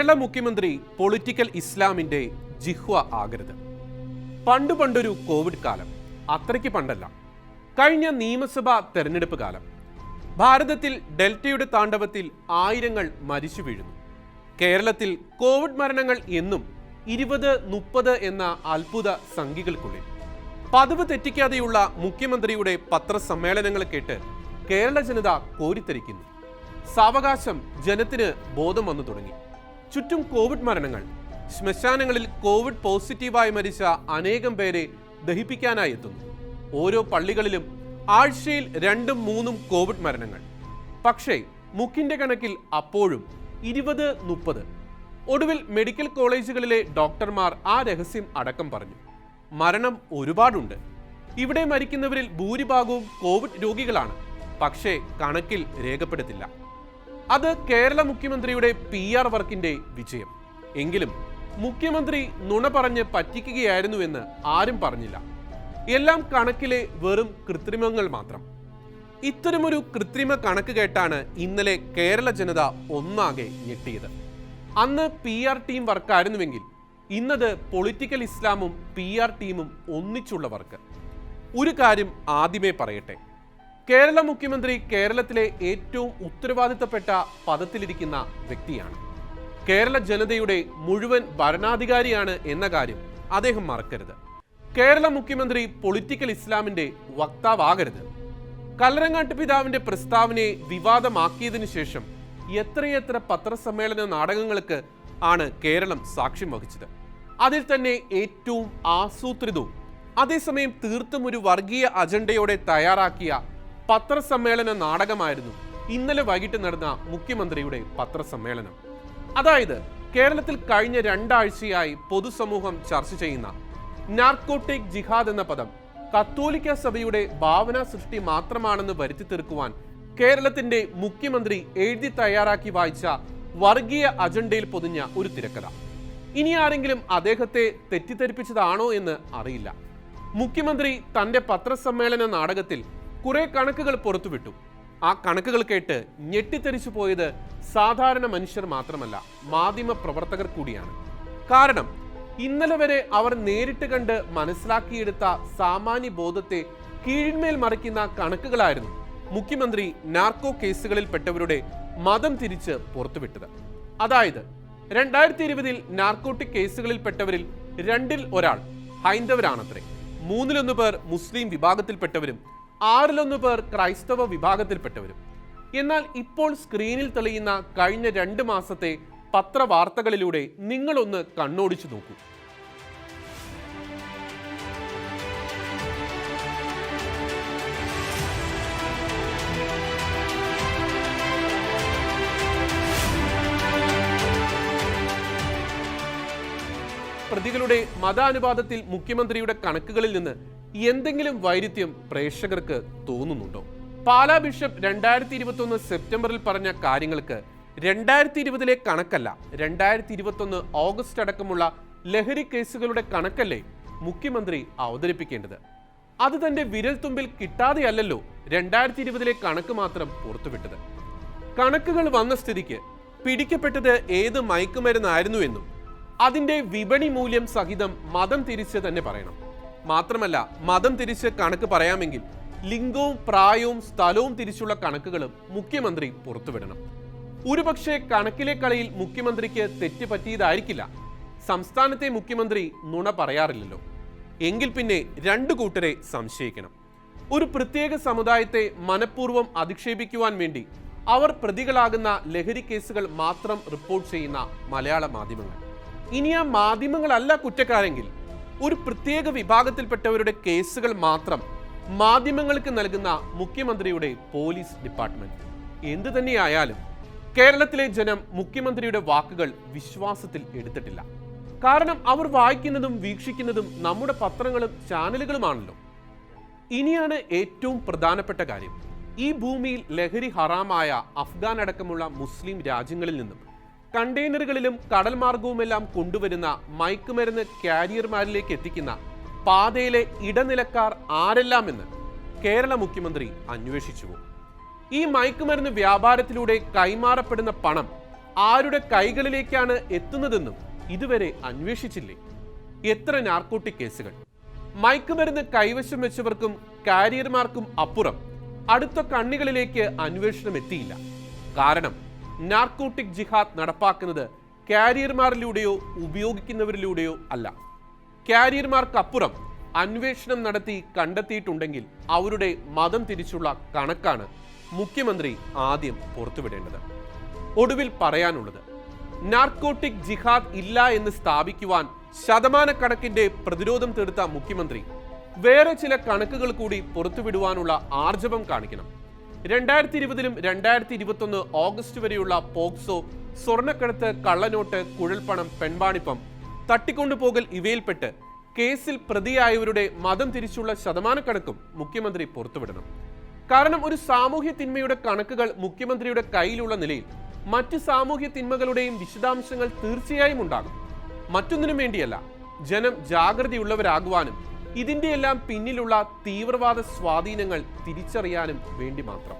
കേരള മുഖ്യമന്ത്രി പൊളിറ്റിക്കൽ ഇസ്ലാമിന്റെ ജിഹ്വ ആകരുത്. പണ്ട് പണ്ടൊരു കോവിഡ് കാലം അത്രയ്ക്ക് പണ്ടല്ല. കഴിഞ്ഞ നിയമസഭാ തെരഞ്ഞെടുപ്പ് കാലം. ഭാരതത്തിൽ ഡെൽറ്റയുടെ താണ്ഡവത്തിൽ ആയിരങ്ങൾ മരിച്ചു വീഴുന്നു. കേരളത്തിൽ കോവിഡ് മരണങ്ങൾ എന്നും ഇരുപത് മുപ്പത് എന്ന അത്ഭുത സംഖ്യകൾക്കുള്ളിൽ. പതിവ് തെറ്റിക്കാതെയുള്ള മുഖ്യമന്ത്രിയുടെ പത്രസമ്മേളനങ്ങൾ കേട്ട് കേരള ജനത കോരിത്തരിക്കുന്നു സാവകാശം ജനത്തിന് ബോധം വന്നു തുടങ്ങി. ചുറ്റും കോവിഡ് മരണങ്ങൾ. ശ്മശാനങ്ങളിൽ കോവിഡ് പോസിറ്റീവായി മരിച്ച അനേകം പേരെ ദഹിപ്പിക്കാനായി എത്തുന്നു. ഓരോ പള്ളികളിലും ആഴ്ചയിൽ രണ്ടും മൂന്നും കോവിഡ് മരണങ്ങൾ. പക്ഷേ മുക്കിന്റെ കണക്കിൽ അപ്പോഴും ഇരുപത് മുപ്പത്. ഒടുവിൽ മെഡിക്കൽ കോളേജുകളിലെ ഡോക്ടർമാർ ആ രഹസ്യം അടക്കം പറഞ്ഞു. മരണം ഒരുപാടുണ്ട്. ഇവിടെ മരിക്കുന്നവരിൽ ഭൂരിഭാഗവും കോവിഡ് രോഗികളാണ്. പക്ഷേ കണക്കിൽ രേഖപ്പെടുത്തില്ല. അത് കേരള മുഖ്യമന്ത്രിയുടെ പി ആർ വർക്കിന്റെ വിജയം. എങ്കിലും മുഖ്യമന്ത്രി നുണ പറഞ്ഞ് പറ്റിക്കുകയായിരുന്നുവെന്ന് ആരും പറഞ്ഞില്ല. എല്ലാം കണക്കിലെ വെറും കൃത്രിമങ്ങൾ മാത്രം. ഇത്തരമൊരു കൃത്രിമ കണക്ക് കേട്ടാണ് ഇന്നലെ കേരള ജനത ഒന്നാകെ ഞെട്ടിയത്. അന്ന് പി ആർ ടീം വർക്കായിരുന്നുവെങ്കിൽ ഇന്നത് പൊളിറ്റിക്കൽ ഇസ്ലാമും പി ആർ ടീമും ഒന്നിച്ചുള്ള വർക്ക്. ഒരു കാര്യം ആദ്യമേ പറയട്ടെ. കേരള മുഖ്യമന്ത്രി കേരളത്തിലെ ഏറ്റവും ഉത്തരവാദിത്തപ്പെട്ട പദത്തിലിരിക്കുന്ന വ്യക്തിയാണ്. കേരള ജനതയുടെ മുഴുവൻ ഭരണാധികാരിയാണ് എന്ന കാര്യം അദ്ദേഹം മറക്കരുത്. കേരള മുഖ്യമന്ത്രി പൊളിറ്റിക്കൽ ഇസ്ലാമിന്റെ വക്താവാകരുത്. കല്ലറങ്ങാട്ട് പിതാവിന്റെ പ്രസ്താവനയെ വിവാദമാക്കിയതിനു ശേഷം എത്രയെത്ര പത്രസമ്മേളന നാടകങ്ങൾക്ക് ആണ് കേരളം സാക്ഷ്യം വഹിച്ചത്. അതിൽ തന്നെ ഏറ്റവും ആസൂത്രിതവും അതേസമയം തീർത്തും ഒരു വർഗീയ അജണ്ടയോടെ തയ്യാറാക്കിയ പത്രസമ്മേളന നാടകമായിരുന്നു. ഇന്നലെ വൈകിട്ട് നടന്ന മുഖ്യമന്ത്രിയുടെ പത്രസമ്മേളനം. അതായത് കേരളത്തിൽ കഴിഞ്ഞ രണ്ടാഴ്ചയായി പൊതുസമൂഹം ചർച്ച ചെയ്യുന്ന നാർക്കോട്ടിക് ജിഹാദ് എന്ന പദം കത്തോലിക്ക സഭയുടെ ഭാവനാ സൃഷ്ടി മാത്രമാണെന്ന് വരുത്തി തീർക്കുവാൻ കേരളത്തിന്റെ മുഖ്യമന്ത്രി എഴുതി തയ്യാറാക്കി വായിച്ച വർഗീയ അജണ്ടയിൽ പൊതിഞ്ഞ ഒരു തിരക്കഥ. ഇനി ആരെങ്കിലും അദ്ദേഹത്തെ തെറ്റിദ്ധരിപ്പിച്ചതാണോ എന്ന് അറിയില്ല. മുഖ്യമന്ത്രി തന്റെ പത്രസമ്മേളന നാടകത്തിൽ കുറെ കണക്കുകൾ പുറത്തുവിട്ടു. ആ കണക്കുകൾ കേട്ട് ഞെട്ടിത്തെറിച്ചു പോയത് സാധാരണ മനുഷ്യർ മാത്രമല്ല മാധ്യമ പ്രവർത്തകർ കൂടിയാണ്. കാരണം ഇന്നലെ വരെ അവർ നേരിട്ട് കണ്ട് മനസ്സിലാക്കിയെടുത്ത സാമാന്യ ബോധത്തെ കീഴ്മേൽ മറിക്കുന്ന കണക്കുകളായിരുന്നു മുഖ്യമന്ത്രി നാർക്കോ കേസുകളിൽ പെട്ടവരുടെ മതം തിരിച്ച് പുറത്തുവിട്ടത്. അതായത് രണ്ടായിരത്തി ഇരുപതിൽ നാർക്കോട്ടിക് കേസുകളിൽ പെട്ടവരിൽ രണ്ടിൽ ഒരാൾ ഹൈന്ദവരാണത്രേ. മൂന്നിലൊന്ന് പേർ മുസ്ലിം വിഭാഗത്തിൽപ്പെട്ടവരും ആറിലൊന്ന് പേർ ക്രൈസ്തവ വിഭാഗത്തിൽപ്പെട്ടവരും. എന്നാൽ ഇപ്പോൾ സ്ക്രീനിൽ തെളിയുന്ന കഴിഞ്ഞ രണ്ട് മാസത്തെ പത്രവാർത്തകളിലൂടെ നിങ്ങളൊന്ന് കണ്ണോടിച്ചു നോക്കൂ. പ്രതികളുടെ മതാനുപാതത്തിൽ മുഖ്യമന്ത്രിയുടെ കണക്കുകളിൽ നിന്ന് എന്തെങ്കിലും വൈരുദ്ധ്യം പ്രേക്ഷകർക്ക് തോന്നുന്നുണ്ടോ? പാലാ ബിഷപ്പ് രണ്ടായിരത്തി ഇരുപത്തി ഒന്ന് സെപ്റ്റംബറിൽ പറഞ്ഞ കാര്യങ്ങൾക്ക് രണ്ടായിരത്തി ഇരുപതിലെ കണക്കല്ല രണ്ടായിരത്തി ഇരുപത്തി ഒന്ന് ഓഗസ്റ്റ് അടക്കമുള്ള ലഹരി കേസുകളുടെ കണക്കല്ലേ മുഖ്യമന്ത്രി അവതരിപ്പിക്കേണ്ടത്? അത് തന്റെ വിരൽത്തുമ്പിൽ കിട്ടാതെയല്ലല്ലോ രണ്ടായിരത്തി ഇരുപതിലെ കണക്ക് മാത്രം പുറത്തുവിട്ടത്. കണക്കുകൾ വന്ന സ്ഥിതിക്ക് പിടിക്കപ്പെട്ടത് ഏത് മയക്കുമരുന്നായിരുന്നു എന്നും അതിന്റെ വിപണി മൂല്യം സഹിതം മതം തിരിച്ച് തന്നെ പറയണം. മാത്രമല്ല മതം തിരിച്ച് കണക്ക് പറയാമെങ്കിൽ ലിംഗവും പ്രായവും സ്ഥലവും തിരിച്ചുള്ള കണക്കുകളും മുഖ്യമന്ത്രി പുറത്തുവിടണം. ഒരുപക്ഷെ കണക്കിലെ കളിയിൽ മുഖ്യമന്ത്രിക്ക് തെറ്റ് പറ്റിയതായിരിക്കില്ല. സംസ്ഥാനത്തെ മുഖ്യമന്ത്രി നുണ പറയാറില്ലല്ലോ. എങ്കിൽ പിന്നെ രണ്ടു കൂട്ടരെ സംശയിക്കണം. ഒരു പ്രത്യേക സമുദായത്തെ മനഃപൂർവം അധിക്ഷേപിക്കുവാൻ വേണ്ടി അവർ പ്രതികളാകുന്ന ലഹരി കേസുകൾ മാത്രം റിപ്പോർട്ട് ചെയ്യുന്ന മലയാള മാധ്യമങ്ങൾ. ഇനി ആ മാധ്യമങ്ങളല്ല കുറ്റക്കാരെങ്കിൽ ഒരു പ്രത്യേക വിഭാഗത്തിൽപ്പെട്ടവരുടെ കേസുകൾ മാത്രം മാധ്യമങ്ങൾക്ക് നൽകുന്ന മുഖ്യമന്ത്രിയുടെ പോലീസ് ഡിപ്പാർട്ട്മെന്റ്. എന്തു തന്നെയായാലും കേരളത്തിലെ ജനം മുഖ്യമന്ത്രിയുടെ വാക്കുകൾ വിശ്വാസത്തിൽ എടുത്തിട്ടില്ല. കാരണം അവർ വായിക്കുന്നതും വീക്ഷിക്കുന്നതും നമ്മുടെ പത്രങ്ങളും ചാനലുകളുമാണല്ലോ. ഇനിയാണ് ഏറ്റവും പ്രധാനപ്പെട്ട കാര്യം. ഈ ഭൂമിയിൽ ലഹരി ഹറാമായ അഫ്ഗാൻ അടക്കമുള്ള മുസ്ലിം രാജ്യങ്ങളിൽ നിന്നും കണ്ടെയ്നറുകളിലും കടൽ മാർഗവുമെല്ലാം കൊണ്ടുവരുന്ന മയക്കുമരുന്ന് കാരിയർമാരിലേക്ക് എത്തിക്കുന്ന പാതയിലെ ഇടനിലക്കാർ ആരെല്ലാമെന്ന് കേരള മുഖ്യമന്ത്രി അന്വേഷിച്ചു. ഈ മയക്കുമരുന്ന് വ്യാപാരത്തിലൂടെ കൈമാറപ്പെടുന്ന പണം ആരുടെ കൈകളിലേക്കാണ് എത്തുന്നതെന്നും ഇതുവരെ അന്വേഷിച്ചില്ലേ? എത്ര നാർക്കോട്ടിക് കേസുകൾ? മയക്കുമരുന്ന് കൈവശം വെച്ചവർക്കും കാരിയർമാർക്കും അപ്പുറം അടുത്ത കണ്ണികളിലേക്ക് അന്വേഷണം എത്തിയില്ല. കാരണം നാർക്കോട്ടിക് ജിഹാദ് നടപ്പാക്കുന്നത് കാരിയർമാരിലൂടെയോ ഉപയോഗിക്കുന്നവരിലൂടെയോ അല്ല. കാരിയർമാർക്കപ്പുറം അന്വേഷണം നടത്തി കണ്ടെത്തിയിട്ടുണ്ടെങ്കിൽ അവരുടെ മതം തിരിച്ചുള്ള കണക്കാണ് മുഖ്യമന്ത്രി ആദ്യം പുറത്തുവിടേണ്ടത്. ഒടുവിൽ പറയാനുള്ളത് നാർക്കോട്ടിക് ജിഹാദ് ഇല്ല എന്ന് സ്ഥാപിക്കുവാൻ ശതമാനക്കണക്കിന്റെ പ്രതിരോധം തീർത്ത മുഖ്യമന്ത്രി വേറെ ചില കണക്കുകൾ കൂടി പുറത്തുവിടുവാനുള്ള ആർജവം കാണിക്കണം. രണ്ടായിരത്തി ഇരുപതിലും രണ്ടായിരത്തി ഇരുപത്തൊന്ന് ഓഗസ്റ്റ് വരെയുള്ള പോക്സോ സ്വർണക്കടത്ത് കള്ളനോട്ട് കുഴൽപ്പണം പെൺവാണിപ്പം. തട്ടിക്കൊണ്ടുപോകൽ ഇവയിൽപ്പെട്ട് കേസിൽ പ്രതിയായവരുടെ മതം തിരിച്ചുള്ള ശതമാനക്കണക്കും മുഖ്യമന്ത്രി പുറത്തുവിടണം. കാരണം ഒരു സാമൂഹ്യ തിന്മയുടെ കണക്കുകൾ മുഖ്യമന്ത്രിയുടെ കയ്യിലുള്ള നിലയിൽ മറ്റ് സാമൂഹ്യ തിന്മകളുടെയും വിശദാംശങ്ങൾ തീർച്ചയായും ഉണ്ടാകും. മറ്റൊന്നിനും വേണ്ടിയല്ല ജനം ജാഗ്രതയുള്ളവരാകുവാനും ഇതിന്റെയെല്ലാം പിന്നിലുള്ള തീവ്രവാദ സ്വാധീനങ്ങൾ തിരിച്ചറിയാനും വേണ്ടി മാത്രം.